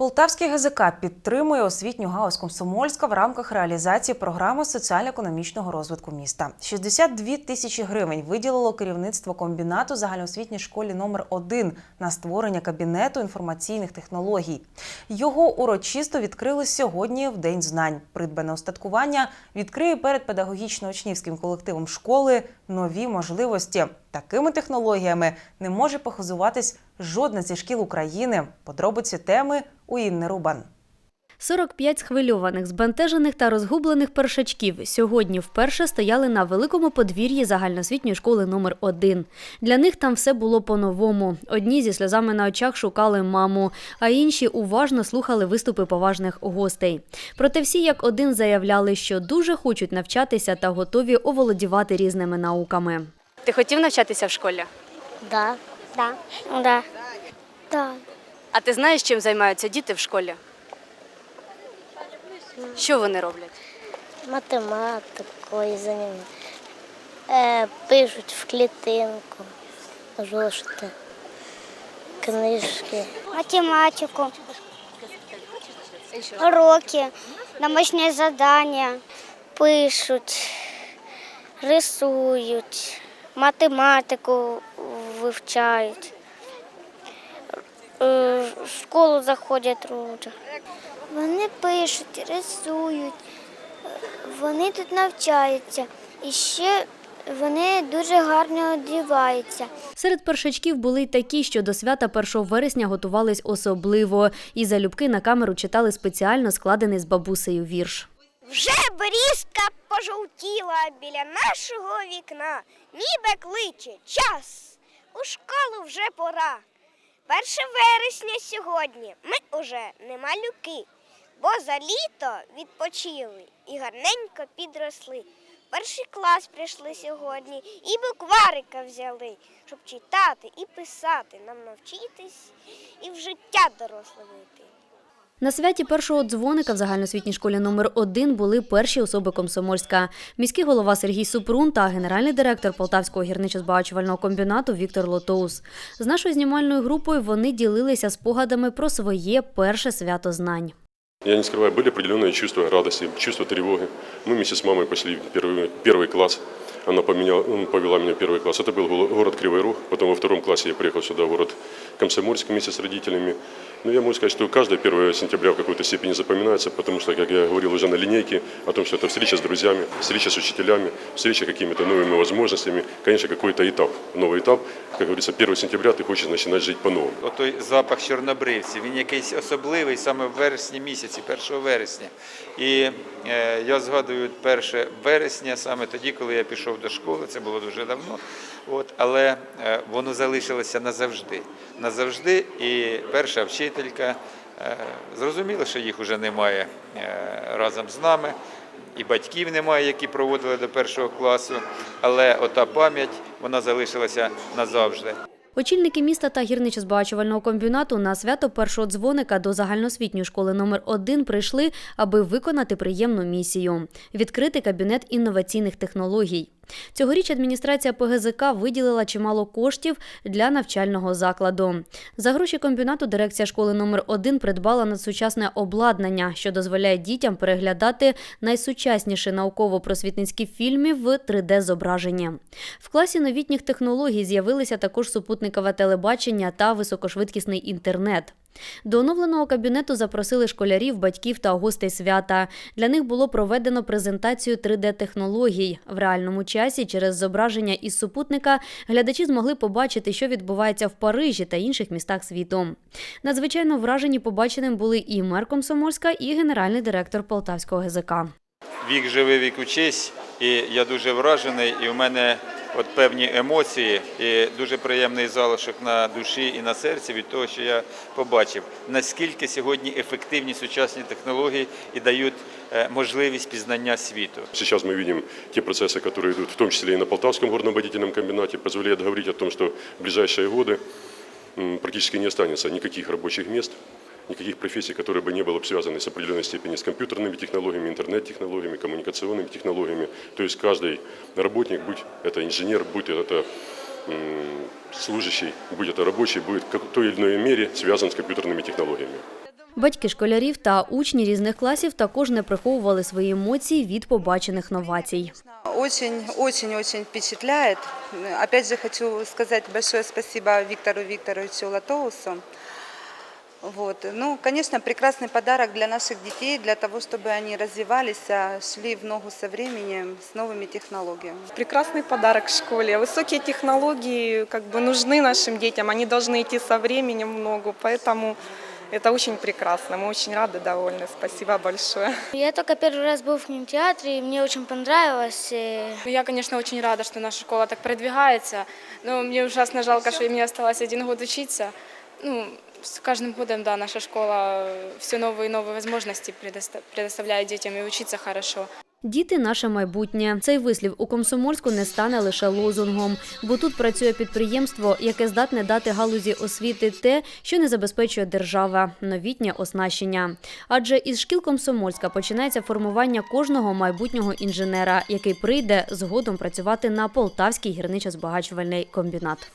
Полтавський ГЗК підтримує освітню галузь Комсомольська в рамках реалізації програми соціально-економічного розвитку міста. 62 тисячі гривень виділило керівництво комбінату загальноосвітній школі номер 1 на створення кабінету інформаційних технологій. Його урочисто відкрили сьогодні в День знань. Придбане устаткування відкриє перед педагогічно-учнівським колективом школи нові можливості. Такими технологіями не може похизуватись жодна зі шкіл України. Подробиці теми у Інни Рубан. 45 схвильованих, збентежених та розгублених першачків сьогодні вперше стояли на великому подвір'ї загальноосвітньої школи номер 1 Для них там все було по-новому. Одні зі сльозами на очах шукали маму, а інші уважно слухали виступи поважних гостей. Проте всі як один заявляли, що дуже хочуть навчатися та готові оволодівати різними науками. Ти хотів навчатися в школі? Да. Да. Да. Да. А ти знаєш, чим займаються діти в школі? Що вони роблять? Математикою займаються. Е, пишуть в клітинку, зошити, книжки. математику, уроки, домашние задания, Пишуть, рисують, математику вивчають. Е, В школу заходять дуже. Вони пишуть, рисують, вони тут навчаються. І ще вони дуже гарно одягаються. Серед першачків були й такі, що до свята 1 вересня готувались особливо, і залюбки на камеру читали спеціально складений з бабусею вірш. Вже берізка пожовтіла біля нашого вікна, ніби кличе час. У школу вже пора. Перше вересня сьогодні ми уже не малюки, бо за літо відпочили і гарненько підросли. Перший клас прийшли сьогодні і букварика взяли, щоб читати і писати, нам навчитись і в життя доросле вийти. На святі першого дзвоника в загальноосвітній школі номер 1 були перші особи Комсомольська. Міський голова Сергій Супрун та генеральний директор Полтавського гірничо-збагачувального комбінату Віктор Лотоус. З нашою знімальною групою вони ділилися спогадами про своє перше свято знань. Я не скрываю, были определенные чувства радости, чувства тревоги. Мы вместе с мамой пошли в первый, первый класс. Она поменяла, ну, повела меня в первый класс. Это был го- город Кривой Рог. Потом во втором классе я приехал сюда, в город Комсомольск вместе с родителями. Но я могу сказать, что каждое 1 сентября в какой-то степени запоминается, потому что, как я говорил уже на линейке, о том, что это встреча с друзьями, встреча с учителями, встреча какими-то новыми возможностями. Конечно, какой-то этап, новый этап. Как говорится, 1 сентября ты хочешь начинать жить по-новому. Отой запах чорнобривців, він якийсь особливий саме в вересні місяці, 1 вересня. І е, я згадую 1 вересня саме тоді, коли я пішов до школи, це було дуже давно. От, але е, воно залишилося назавжди. Назавжди. І перша вчителька е, зрозуміло, що їх вже немає е, разом з нами. І батьків немає, які проводили до першого класу, але ота пам'ять вона залишилася назавжди. Очільники міста та гірничо-збагачувального комбінату на свято першого дзвоника до загальноосвітньої школи номер 1 прийшли, аби виконати приємну місію відкрити кабінет інноваційних технологій. Цьогоріч адміністрація ПГЗК виділила чимало коштів для навчального закладу. За гроші комбінату дирекція школи номер 1 придбала надсучасне обладнання, що дозволяє дітям переглядати найсучасніші науково-просвітницькі фільми в 3D-зображенні. В класі новітніх технологій з'явилися також супутникове телебачення та високошвидкісний інтернет. До оновленого кабінету запросили школярів, батьків та гостей свята. Для них було проведено презентацію 3D-технологій. В реальному часі через зображення із супутника глядачі змогли побачити, що відбувається в Парижі та інших містах світу. Надзвичайно вражені побаченим були і мер Комсомольська, і генеральний директор Полтавського ГЗК. Вік живи, вік учись, і я дуже вражений, і в мене от певні емоції, і дуже приємний залишок на душі і на серці від того, що я побачив, наскільки сьогодні ефективні сучасні технології і дають е, можливість пізнання світу. Сейчас мы видим те процессы, которые идут, в том числе и на Полтавском горно-водительном комбинате, позволяет говорить о том, что в ближайшие годы м, практически не останется никаких рабочих мест, никаких профессий, которые бы не были бы связаны с определенной степени с компьютерными технологиями, интернет-технологиями, коммуникационными технологиями. То есть каждый работник, будь это инженер, будь это м, служащий, будь это рабочий, будет в той или иной мере связан с компьютерными технологиями. Батьки школярів та учні різних класів також не приховували свої емоції від побачених новацій. Очень, очень, очень впечатляет. Опять же хочу сказать большое спасибо Виктору Викторовичу Латоусу. Вот. Ну, конечно, прекрасный подарок для наших детей, для того, чтобы они развивались, а, шли в ногу со временем, с новыми технологиями. Прекрасный подарок школе. Высокие технологии как бы нужны нашим детям, они должны идти со временем в ногу, поэтому это очень прекрасно. Мы очень рады, довольны. Спасибо большое. Я только первый раз был в кинотеатре, и мне очень понравилось. Я, конечно, очень рада, что наша школа так продвигается, но мне ужасно жалко, что мне осталось один год учиться. Ну, с каждым годом, да, наша школа все новые и новые возможности предоста- предоставляет детям и учиться хорошо. Діти наше майбутнє. Цей вислів у Комсомольську не стане лише лозунгом, бо тут працює підприємство, яке здатне дати галузі освіти те, що не забезпечує держава новітнє оснащення. Адже із шкіл Комсомольська починається формування кожного майбутнього інженера, який прийде згодом працювати на Полтавський гірничо-збагачувальний комбінат.